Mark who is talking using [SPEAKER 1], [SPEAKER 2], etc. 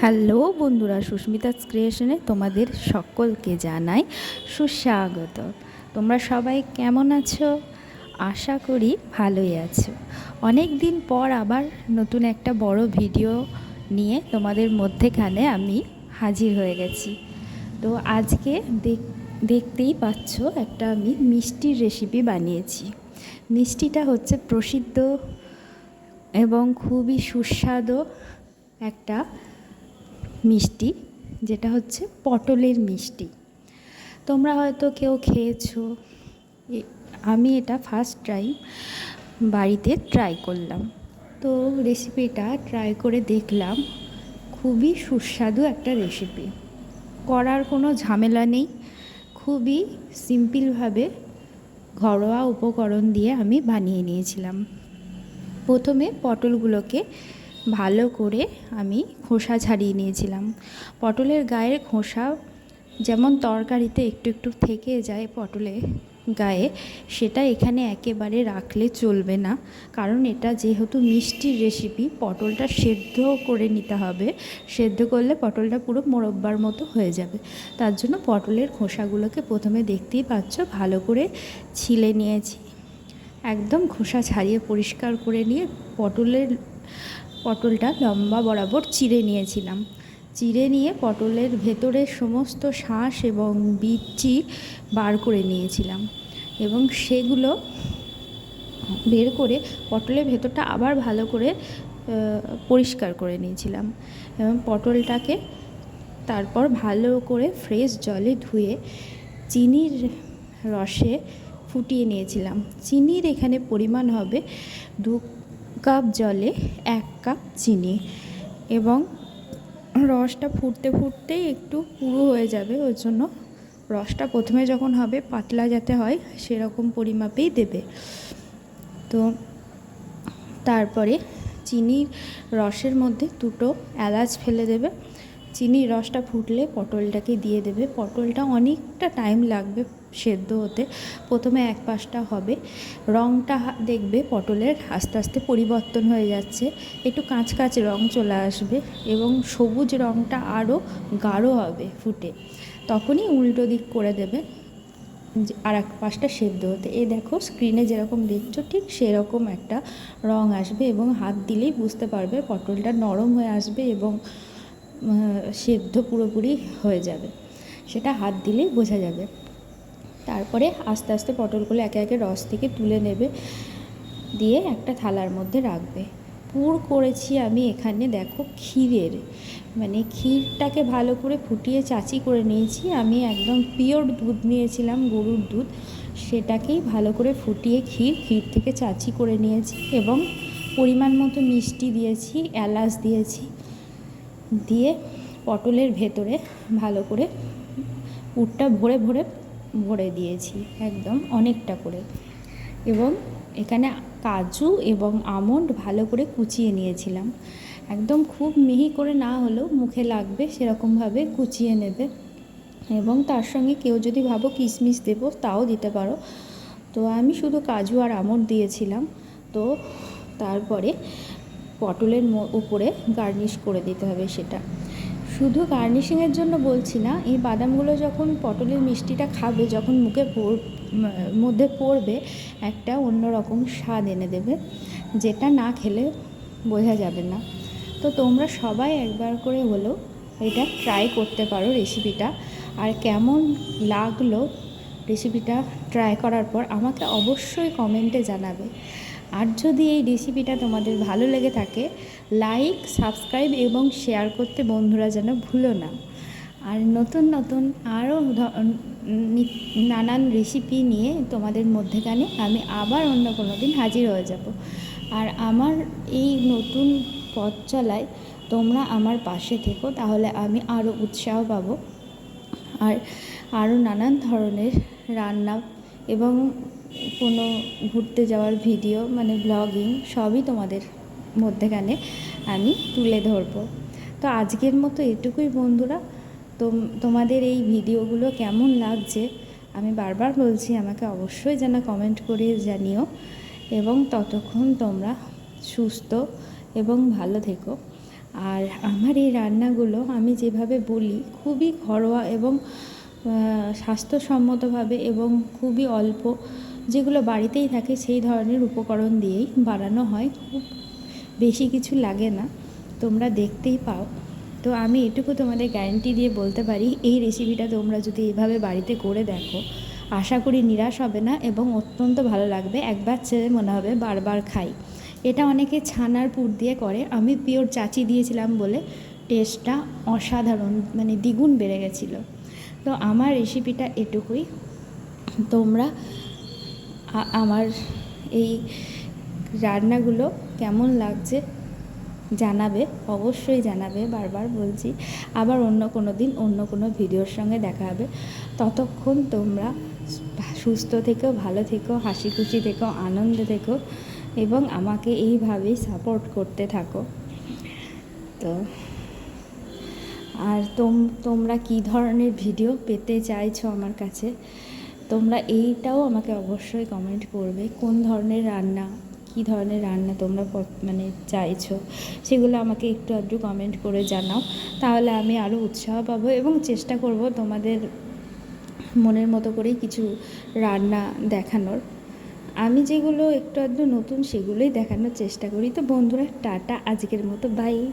[SPEAKER 1] Hello বন্ধুরা সুস্মিতা ক্রিয়েশনে তোমাদের সকলকে জানাই সুস্বাগত। তোমরা সবাই কেমন আছো? আশা করি ভালোই আছো। অনেক দিন পর আবার নতুন একটা বড় ভিডিও নিয়ে তোমাদের মধ্যেখানে আমি হাজির হয়ে গেছি। তো আজকে দেখ- দেখতেই পাচ্ছ একটা আমি মিষ্টির রেসিপি বানিয়েছি। মিষ্টিটা হচ্ছে প্রসিদ্ধ এবং খুবই সুস্বাদু একটা মিষ্টি, যেটা হচ্ছে পটলের মিষ্টি। তোমরা হয়তো কেউ খেয়েছো আমি এটা ফার্স্ট টাইম বাড়িতে ট্রাই করলাম। তো রেসিপিটা ট্রাই করে দেখলাম, খুবই সুস্বাদু একটা রেসিপি করার কোনো ঝামেলা নেই, খুবই সিম্পলভাবে ঘরোয়া উপকরণ দিয়ে আমি বানিয়ে নিয়েছিলাম। প্রথমে পটলগুলোকে ভালো করে আমি খোসা ছাড়িয়ে নিয়েছিলাম। পটলের গায়ের খোসা যেমন তরকারিতে একটু একটু থেকে যায় পটলের গায়ে, সেটা এখানে একেবারে রাখলে চলবে না। কারণ এটা যেহেতু মিষ্টির রেসিপি পটলটা সেদ্ধ করে নিতে হবে। সেদ্ধ করলে পটলটা পুরো মোরব্বার মতো হয়ে যাবে। তার জন্য পটলের খোসাগুলোকে প্রথমে দেখতেই পাচ্ছ, ভালো করে ছিলে নিয়েছি। একদম খোসা ছাড়িয়ে পরিষ্কার করে নিয়ে পটলের পটলটা লম্বা বরাবর চিড়ে নিয়েছিলাম। চিড়ে নিয়ে পটলের ভেতরের সমস্ত শাঁস এবং বিচি বার করে নিয়েছিলাম এবং সেগুলো বের করে পটলের ভেতরটা আবার ভালো করে পরিষ্কার করে নিয়েছিলাম এবং পটলটাকে তারপর ভালো করে ফ্রেশ জলে ধুয়ে চিনির রসে ফুটিয়ে নিয়েছিলাম। চিনির এখানে পরিমাণ হবে দু কাপ জলে এক কাপ চিনি এবং রসটা ফুটতে ফুটতেই একটু পুরো হয়ে যাবে, ওর জন্য রসটা প্রথমে যখন হবে পাতলা যাতে হয় সেরকম পরিমাপেই দেবে। তো তারপরে চিনির রসের মধ্যে দুটো এলাচ ফেলে দেবে। চিনির রসটা ফুটলে পটলটাকে দিয়ে দেবে। পটলটা অনেকটা টাইম লাগবে সেদ্ধ হতে প্রথমে এক পাশটা হবে। রঙটা দেখবে পটলের আস্তে আস্তে পরিবর্তন হয়ে যাচ্ছে। একটু কাঁচ কাঁচ রঙ চলে আসবে এবং সবুজ রঙটা আরও গাঢ় হবে ফুটে। তখনই উল্টো দিক করে দেবে আর এক পাশটা সেদ্ধ হতে। এই দেখো স্ক্রিনে যেরকম দেখছ ঠিক সেরকম একটা রং আসবে এবং হাত দিলেই বুঝতে পারবে পটলটা নরম হয়ে আসবে এবং সেদ্ধ পুরোপুরি হয়ে যাবে। সেটা হাত দিলেই বোঝা যাবে। তারপরে আস্তে আস্তে পটলগুলো একে একে রস থেকে তুলে নেবে, দিয়ে একটা থালার মধ্যে রাখবে। পুর করেছি আমি এখানে, দেখো ক্ষীরের। মানে ক্ষীরটাকে ভালো করে ফুটিয়ে চাচি করে নিয়েছি। আমি একদম পিওর দুধ নিয়েছিলাম, গরুর দুধ। সেটাকেই ভালো করে ফুটিয়ে ক্ষীর ক্ষীর থেকে চাচি করে নিয়েছি এবং পরিমাণ মতো মিষ্টি দিয়েছি, এলাচ দিয়েছি। দিয়ে পটলের ভেতরে ভালো করে পুরটা ভরে ভরে ভরে দিয়েছি, একদম অনেকটা করে। এবং এখানে কাজু এবং আমন্ড ভালো করে কুচিয়ে নিয়েছিলাম। একদম খুব মিহি করে না হলেও মুখে লাগবে সেরকমভাবে কুচিয়ে নেবে। এবং তার সঙ্গে কেউ যদি ভাবো কিশমিশ দেবো, তাও দিতে পারো। তো আমি শুধু কাজু আর আমন্ড দিয়েছিলাম। তো তারপরে পটলের উপরে গার্নিশ করে দিতে হবে সেটা। শুধু গার্নিশিংয়ের জন্য বলছি না, এই বাদামগুলো যখন পটলের মিষ্টিটা খাবে, যখন মুখে পড়- মধ্যে পড়বে, একটা অন্যরকম স্বাদ এনে দেবে, যেটা না খেলে বোঝা যাবে না। তো তোমরা সবাই একবার করে হলেও এটা ট্রাই করতে পারো রেসিপিটা আর কেমন লাগল রেসিপিটা ট্রাই করার পর আমাকে অবশ্যই কমেন্টে জানাবে। আর যদি এই রেসিপিটা তোমাদের ভালো লেগে থাকে লাইক সাবস্ক্রাইব এবং শেয়ার করতে বন্ধুরা যেন ভুলো না। আর নতুন নতুন আরও নানান রেসিপি নিয়ে তোমাদের মধ্যেখানে আমি আবার অন্য কোনো দিন হাজির হয়ে যাব। আর আমার এই নতুন পথ চলায় তোমরা আমার পাশে থেকো, তাহলে আমি আরও উৎসাহ পাবো। আর আরও নানান ধরনের রান্না এবং কোনো ঘুরতে যাওয়ার ভিডিও মানে ব্লগিং সবই তোমাদের মধ্যেখানে আমি তুলে ধরবো। তো আজকের মতো এটুকুই বন্ধুরা। তো তোমাদের এই ভিডিওগুলো কেমন লাগছে আমি বারবার বলছি, আমাকে অবশ্যই যেন কমেন্ট করে জানিও। এবং ততক্ষণ তোমরা সুস্থ এবং ভালো থেকো। আর আমার এই রান্নাগুলো আমি যেভাবে বলি, খুবই ঘরোয়া এবং স্বাস্থ্যসম্মতভাবে এবং খুবই অল্প যেগুলো বাড়িতেই থাকে সেই ধরনের উপকরণ দিয়েই বানানো হয়। খুব বেশি কিছু লাগে না, তোমরা দেখতেই পাও। তো আমি এটুকু তোমাদের গ্যারেন্টি দিয়ে বলতে পারি, এই রেসিপিটা তোমরা যদি এভাবে বাড়িতে করে দেখো, আশা করি নিরাশ হবে না এবং অত্যন্ত ভালো লাগবে। একবার ছেড়ে মনে হবে বারবার খাই। এটা অনেকে ছানার পুর দিয়ে করে। আমি পিওর চাচি দিয়েছিলাম বলে টেস্টটা অসাধারণ মানে দ্বিগুণ বেড়ে গেছিল। তো আমার রেসিপিটা এটুকুই। তোমরা আমার এই রান্নাগুলো কেমন লাগছে জানাবে, অবশ্যই জানাবে, বারবার বলছি। আবার অন্য কোনো দিন অন্য কোনো ভিডিওর সঙ্গে দেখা হবে। ততক্ষণ তোমরা সুস্থ থেকো, ভালো থেকো হাসি খুশি থেকো, আনন্দে থেকো এবং আমাকে এইভাবেই সাপোর্ট করতে থাকো। তো, আর তোম, তোমরা কী ধরনের ভিডিও পেতে চাইছো আমার কাছে? তোমরা এইটাও আমাকে অবশ্যই কমেন্ট করবে। কোন ধরনের রান্না, কী ধরনের রান্না তোমরা মানে চাইছো, সেগুলো আমাকে একটু আধটু কমেন্ট করে জানাও। তাহলে আমি আরও উৎসাহ পাবো এবং চেষ্টা করব তোমাদের মনের মতো করেই কিছু রান্না দেখানোর। আমি যেগুলো একটু আধটু নতুন সেগুলোই দেখানোর চেষ্টা করি। তো বন্ধুরা, টাটা, আজকের মতো বাই